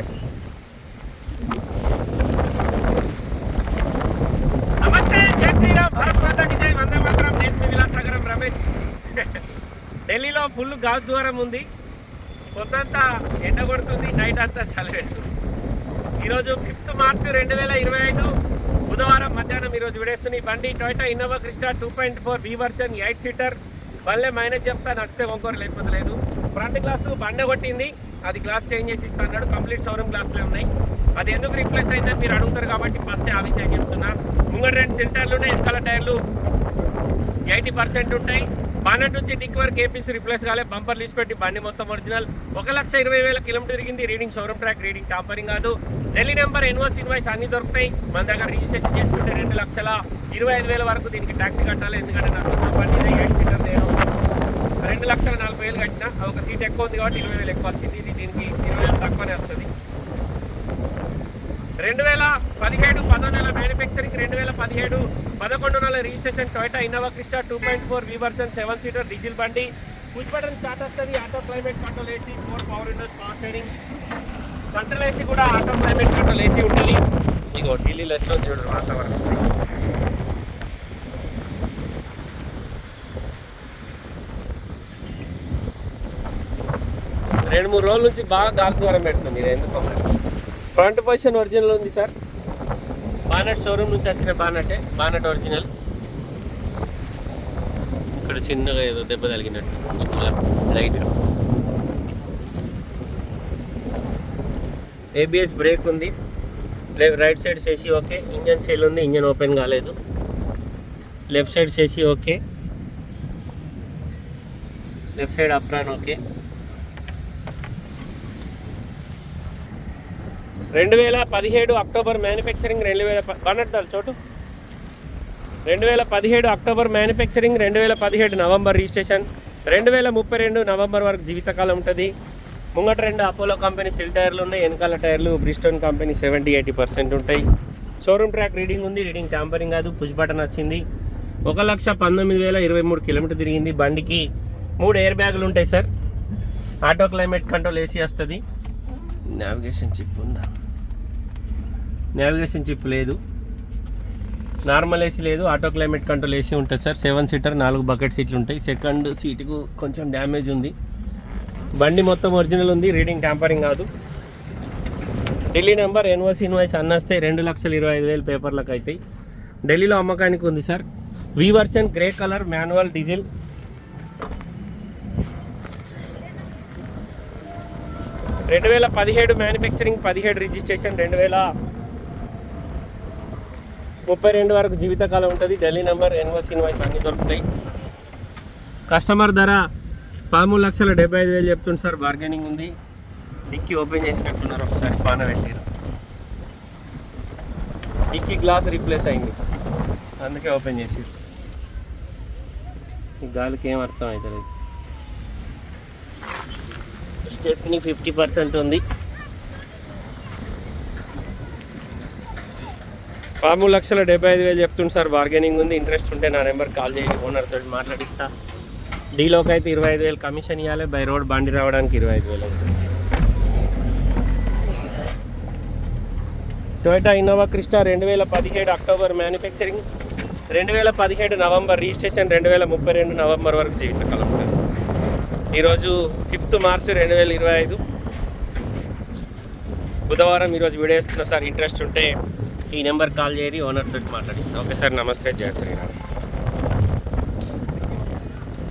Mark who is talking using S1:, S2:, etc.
S1: Okay. నమస్తే జై శ్రీరామ్ భారత్ మాతాకి జై వందే మాత్రం. నేను మీ విలాసాగరం రమేష్. ఢిల్లీలో ఫుల్ గాలి దూరం ఉంది. పొద్దంతా ఎండ కొడుతుంది నైట్ అంతా చలివేస్తుంది ఈరోజు ఫిఫ్త్ మార్చ్ రెండు వేల ఇరవై ఐదు. బుధవారం మధ్యాహ్నం ఈరోజు విడేస్తున్న ఈ బండి. Toyota Innova Crysta two point four B version eight seater బండ్లే minus చెప్తా నచ్చితే ఒంకోరు లేకపోతే లేదు. ఫ్రంట్ గ్లాసు బండ కొట్టింది. అది గ్లాస్ చేంజ్ చేసి ఇస్తా అన్నాడు. కంప్లీట్ షోరూమ్ గ్లాస్లే ఉన్నాయి. అది ఎందుకు రీప్లేస్ అయిందని మీరు అడుగుతారు కాబట్టి ఫస్ట్ ఆ విషయం చెప్తున్నా. ముంగడు రెండు సెంటర్లు ఉన్నాయి. వెనకాల టైర్లు ఎయిటీ పర్సెంట్ ఉంటాయి. బానెట్ నుంచి డిక్ వరకు ఏపీసీ రిప్లేస్ కాలే. బంపర్ లీస్ పెట్టి బండి మొత్తం ఒరిజినల్ ఒక లక్ష ఇరవై వేల కిలోమీటర్ తిరిగింది reading showroom track reading tampering కాదు. ఢిల్లీ నెంబర్ ఎన్వర్స్ ఇన్వాయిస్ అన్ని దొరుకుతాయి. మన దగ్గర రిజిస్ట్రేషన్ చేసుకుంటే రెండు లక్షల ఇరవై ఐదు వేల వరకు దీనికి ట్యాక్సీ కట్టాలి. ఎందుకంటే నా సొంత బండి ఎయిట్ సీటర్ నేను రెండు లక్షల నలభై వేలు కట్టిన ఎక్కువ ఉంది కాబట్టి ఇరవై వేలు ఎక్కువ వచ్చింది. ఇది దీనికి ఇరవై వేలు తక్కువనే వస్తుంది. రెండు వేల పదిహేడు పదో నెల మ్యానుఫ్యాక్చరింగ్ రెండు వేల పదిహేడు పదకొండు నెలల registration Toyota Innova Crysta two point four V version seven seater diesel బండి. పుష్ బటన్ స్టార్ట్ వస్తుంది. Auto climate control AC four power windows power steering central AC కూడా ఆటో క్లైమేట్ కంట్రోల్ ఏసీ ఉంటుంది. ఇగో ఢిల్లీలో ఎట్లా ఉంది చూడు వాతావరణం. రెండు మూడు రోజుల నుంచి బాగా గాలి దూరం పెడుతుంది ఇది ఎందుకో మరి. ఫ్రంట్ పొజిషన్ ఒరిజినల్ ఉంది సార్. బానట్ షోరూమ్ నుంచి వచ్చిన బానటే బానట్ ఒరిజినల్ ఇక్కడ చిన్నగా ఏదో దెబ్బ తగిలినట్టు లైట్ ఏబిఎస్ బ్రేక్ ఉంది. లెఫ్ట్ రైట్ సైడ్ సేసి ఓకే ఇంజన్ సేల్ ఉంది ఇంజన్ ఓపెన్ కాలేదు. లెఫ్ట్ సైడ్ సేసి okay left side apron okay రెండు వేల పదిహేడు అక్టోబర్ మ్యానుఫ్యాక్చరింగ్ రెండు వేల పన్నెండు చోటు. రెండు వేల పదిహేడు అక్టోబర్ మ్యానుఫ్యాక్చరింగ్ రెండు వేల పదిహేడు నవంబర్ రిజిస్ట్రేషన్. రెండు వేల ముప్పై రెండు నవంబర్ వరకు జీవితకాలం ఉంటుంది. ముంగట రెండు అపోలో కంపెనీ సిల్ టైర్లు ఉన్నాయి వెనకాల టైర్లు Bridgestone company seventy eighty percent ఉంటాయి. షోరూమ్ ట్రాక్ రీడింగ్ ఉంది రీడింగ్ ట్యాంపరింగ్ కాదు పుష్ బటన్ వచ్చింది. ఒక లక్ష పంతొమ్మిది వేల ఇరవై మూడు కిలోమీటర్ తిరిగింది. బండికి మూడు ఎయిర్ బ్యాగులు ఉంటాయి sir. Auto climate control AC వస్తుంది. నావిగేషన్ చిప్ ఉందా? నావిగేషన్ చిప్ లేదు. నార్మల్ ఏసీ లేదు. ఆటో క్లైమేట్ కంట్రోల్ ఏసీ ఉంటుంది సార్. సెవెన్ సీటర్ నాలుగు బకెట్ సీట్లు ఉంటాయి. సెకండ్ సీటుకు కొంచెం డ్యామేజ్ ఉంది. బండి మొత్తం ఒరిజినల్ ఉంది. రీడింగ్ ట్యాంపరింగ్ కాదు. ఢిల్లీ నెంబర్ ఎన్ఓసి ఇన్వాయిస్ అన్నస్తే రెండు లక్షల ఇరవై ఐదు వేలు పేపర్లకు అవుతాయి. ఢిల్లీలో అమ్మకానికి ఉంది sir. V version grey colour manual diesel రెండు వేల పదిహేడు మ్యానుఫ్యాక్చరింగ్ పదిహేడు రిజిస్ట్రేషన్ రెండు వేల ముప్పై రెండు వరకు జీవితకాలం ఉంటుంది. ఢిల్లీ నెంబర్ ఎన్ఓసి ఇన్వాయిస్ అన్నీ దొరుకుతాయి. కస్టమర్ ధర పదమూడు లక్షల డెబ్బై ఐదు వేలు చెప్తుంది సార్. బార్గెనింగ్ ఉంది. డిక్కీ ఓపెన్ చేసినట్టున్నారు ఒకసారి పాన పెట్టారు. డిక్కీ గ్లాస్ రీప్లేస్ అయింది. అందుకే ఓపెన్ చేసారు. ఈ గాలికి ఏం అర్థం అవుతుంది స్టెప్ని ఫిఫ్టీ పర్సెంట్ ఉంది. పదమూడు లక్షల డెబ్బై ఐదు వేలు చెప్తుంది సార్ బార్గెనింగ్ ఉంది ఇంట్రెస్ట్ ఉంటే నా నెంబర్ కాల్ చేయండి ఓనర్ తోటి మాట్లాడిస్తా. డీలోకి అయితే ఇరవై ఐదు వేలు కమిషన్ ఇవ్వాలి బై రోడ్ బండి రావడానికి ఇరవై ఐదు వేలు టొయోటా ఇన్నోవా క్రిస్టా రెండు వేల పదిహేడు అక్టోబర్ మ్యానుఫ్యాక్చరింగ్ రెండు వేల పదిహేడు నవంబర్ రిజిస్ట్రేషన్ రెండు వేల ముప్పై రెండు నవంబర్ వరకు జీవితకాలం. ఉంటుంది ఈరోజు ఫిఫ్త్ మార్చ్ రెండు వేల ఇరవై ఐదు. బుధవారం ఈరోజు వీడియో ఇస్తున్నా సార్ ఇంట్రెస్ట్ ఉంటే ఈ నెంబర్ కాల్ చేయరి ఓనర్ తోటి మాట్లాడిస్తాను ఓకే సార్ నమస్తే. జయ శ్రీరామ్.